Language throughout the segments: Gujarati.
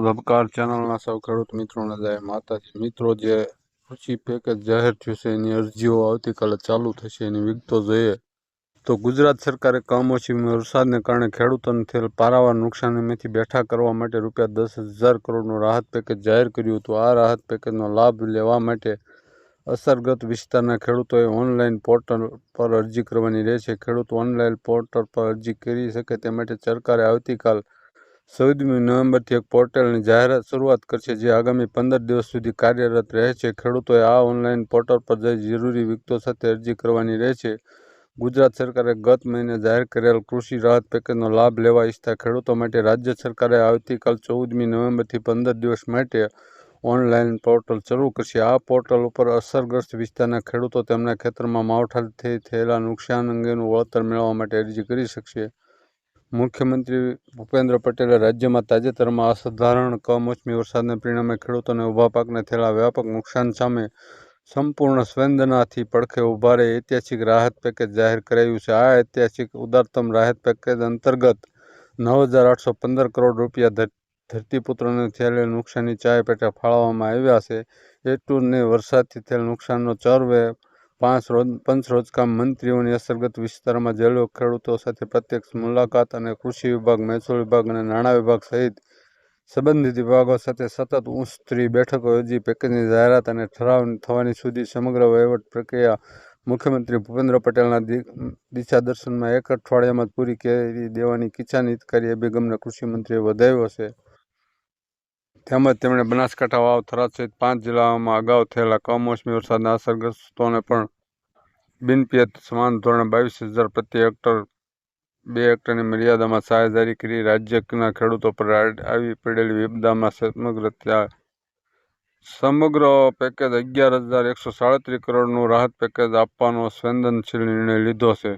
ધબકાર ચેનલના સૌ ખેડૂત મિત્રોને જય માતાજી. મિત્રો, જે કૃષિ પેકેજ જાહેર થયું છે, એની અરજીઓ આવતીકાલે ચાલુ થશે, એની વિગતો જોઈએ. તો ગુજરાત સરકારે કમોસમી વરસાદને કારણે ખેડૂતોને થયેલ પારાવાર નુકસાનીમાંથી બેઠા કરવા માટે રૂપિયા દસ હજાર કરોડનું રાહત પેકેજ જાહેર કર્યું હતું. આ રાહત પેકેજનો લાભ લેવા માટે અસરગ્રસ્ત વિસ્તારના ખેડૂતોએ ઓનલાઈન પોર્ટલ પર અરજી કરવાની રહેશે. ખેડૂત ઓનલાઈન પોર્ટલ પર અરજી કરી શકે તે માટે સરકારે આવતીકાલ ચૌદમી નવેમ્બરથી એક પોર્ટલની જાહેરાત શરૂઆત કરશે જે આગામી પંદર દિવસ સુધી કાર્યરત રહેશે. ખેડૂતોએ આ ઓનલાઈન પોર્ટલ પર જઈ જરૂરી વિગતો સાથે અરજી કરવાની રહેશે. ગુજરાત સરકારે ગત મહિને જાહેર કરેલ કૃષિ રાહત પેકેજનો લાભ લેવા ઈચ્છતા ખેડૂતો માટે રાજ્ય સરકારે આવતીકાલ ચૌદમી નવેમ્બરથી પંદર દિવસ માટે ઓનલાઈન પોર્ટલ શરૂ કરશે. આ પોર્ટલ ઉપર અસરગ્રસ્ત વિસ્તારના ખેડૂતો તેમના ખેતરમાં માવઠાથી થયેલા નુકસાન અંગેનું વળતર મેળવવા માટે અરજી કરી શકશે. મુખ્યમંત્રી ભૂપેન્દ્ર પટેલે રાજ્યમાં તાજેતરમાં અસાધારણ કમોસમી વરસાદને પરિણામે ખેડૂતોને ઊભા પાકને થયેલા વ્યાપક નુકસાન સામે સંપૂર્ણ સંવેદનાથી પડખે ઊભા રહે ઐતિહાસિક રાહત પેકેજ જાહેર કરાયું છે. આ ઐતિહાસિક ઉદારતમ રાહત પેકેજ અંતર્ગત નવ હજાર આઠસો પંદર કરોડ રૂપિયા ધરતીપુત્રોને થયેલી નુકસાની ચાય પેટે ફાળવવામાં આવ્યા છે. એટલું જ નહીં વરસાદથી થયેલ નુકસાનનો ચરવે પાંચ રોજ, પંચ રોજકામ મંત્રીઓની અસરગત વિસ્તારમાં જેલો ખેડૂતો સાથે પ્રત્યક્ષ મુલાકાત અને કૃષિ વિભાગ, મહેસૂલ વિભાગ અને નાણાં વિભાગ સહિત સંબંધિત વિભાગો સાથે સતત ઉચ્ચસ્તરીય બેઠકો યોજી પેકેજની જાહેરાત અને ઠરાવ થવાની સુધી સમગ્ર વહીવટ પ્રક્રિયા મુખ્યમંત્રી ભૂપેન્દ્ર પટેલના દિશાદર્શનમાં એક અઠવાડિયામાં પૂરી કરી દેવાની કિસાન હિતકારી અભિગમને કૃષિમંત્રીએ વધાવ્યો છે. તેમજ તેમણે બનાસકાંઠા વાવ, થરાદ સહિત પાંચ જિલ્લાઓમાં અગાઉ થયેલા કમોસમી વરસાદના અસરગ્રસ્તોને પણ બિનપિયત સમાન ધોરણે બાવીસ હજાર પ્રતિ હેક્ટર, બે હેક્ટરની મર્યાદામાં સહાય જારી કરી રાજ્યના ખેડૂતો પર આવી પડેલી વિપદામાં સમગ્ર ત્યાં સમગ્ર પેકેજ અગિયાર હજાર એકસો સાડત્રીસ કરોડનું રાહત પેકેજ આપવાનો સંવેદનશીલ નિર્ણય લીધો છે.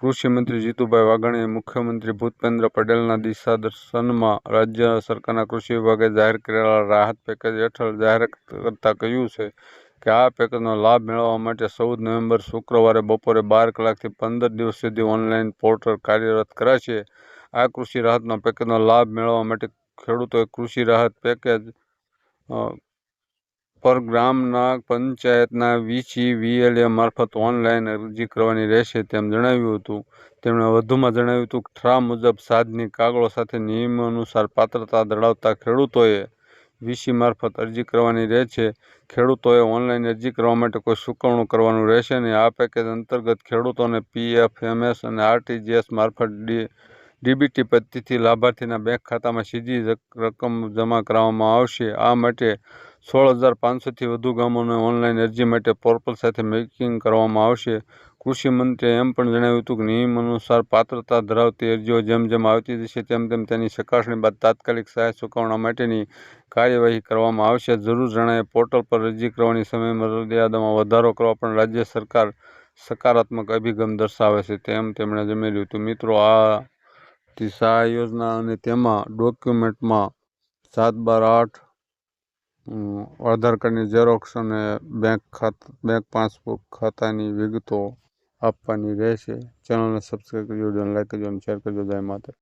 કૃષિ મંત્રી જીતુભાઈ વાઘાણીએ મુખ્યમંત્રી ભૂપેન્દ્ર પટેલના દિશાદર્શનમાં રાજ્ય સરકારના કૃષિ વિભાગે જાહેર કરેલા રાહત પેકેજ હેઠળ જાહેર કરતાં કહ્યું છે કે આ પેકેજનો લાભ મેળવવા માટે ચૌદ નવેમ્બર શુક્રવારે બપોરે બાર કલાકથી પંદર દિવસ સુધી ઓનલાઈન પોર્ટલ કાર્યરત કરાશે. આ કૃષિ રાહતના પેકેજનો લાભ મેળવવા માટે ખેડૂતોએ કૃષિ રાહત પેકેજ પર ગ્રામના પંચાયતના વીસી વીએલએ મારફત ઓનલાઈન અરજી કરવાની રહેશે તેમ જણાવ્યું હતું. તેમણે વધુમાં જણાવ્યું હતું કે ઠરા મુજબ સાધની કાગળો સાથે નિયમો અનુસાર પાત્રતા ધરાવતા ખેડૂતોએ વીસી મારફત અરજી કરવાની રહેશે ખેડૂતોએ ઓનલાઈન અરજી કરવા માટે કોઈ ચૂકવણું કરવાનું રહેશે નહીં. આ પેકેજ અંતર્ગત ખેડૂતોને પીએફએમએસ અને આરટીજીએસ મારફત ડી, ડીબીટી પદ્ધતિથી લાભાર્થીના બેંક ખાતામાં સીધી રકમ જમા કરાવવામાં આવશે. આ માટે સોળ હજાર પાંચસોથી વધુ ગામોને ઓનલાઈન અરજી માટે પોર્ટલ સાથે મેકિંગ કરવામાં આવશે. કૃષિ મંત્રીએ એમ પણ જણાવ્યું હતું કે નિયમ અનુસાર પાત્રતા ધરાવતી અરજીઓ જેમ જેમ આવતી જશે તેમ તેમ તેની ચકાસણી બાદ તાત્કાલિક સહાય ચૂકવણા માટેની કાર્યવાહી કરવામાં આવશે. જરૂર જણાય પોર્ટલ પર અરજી કરવાની સમય મર્યાદામાં વધારો કરવા પણ રાજ્ય સરકાર સકારાત્મક અભિગમ દર્શાવે છે તેમ તેમણે જમેલ્યું હતું. મિત્રો, આ સહાય યોજના અને તેમાં ડોક્યુમેન્ટમાં સાત બાર આઠ આધાર કાર્ડની ઝેરોક્ષ અને બેંક ખાતા બેંક પાસબુક ખાતાની વિગતો આપવાની રહેશે. ચેનલને સબસ્ક્રાઈબ કરજો વિડીયોને લાઈક કરજો અને શેર કરજો. જય માતા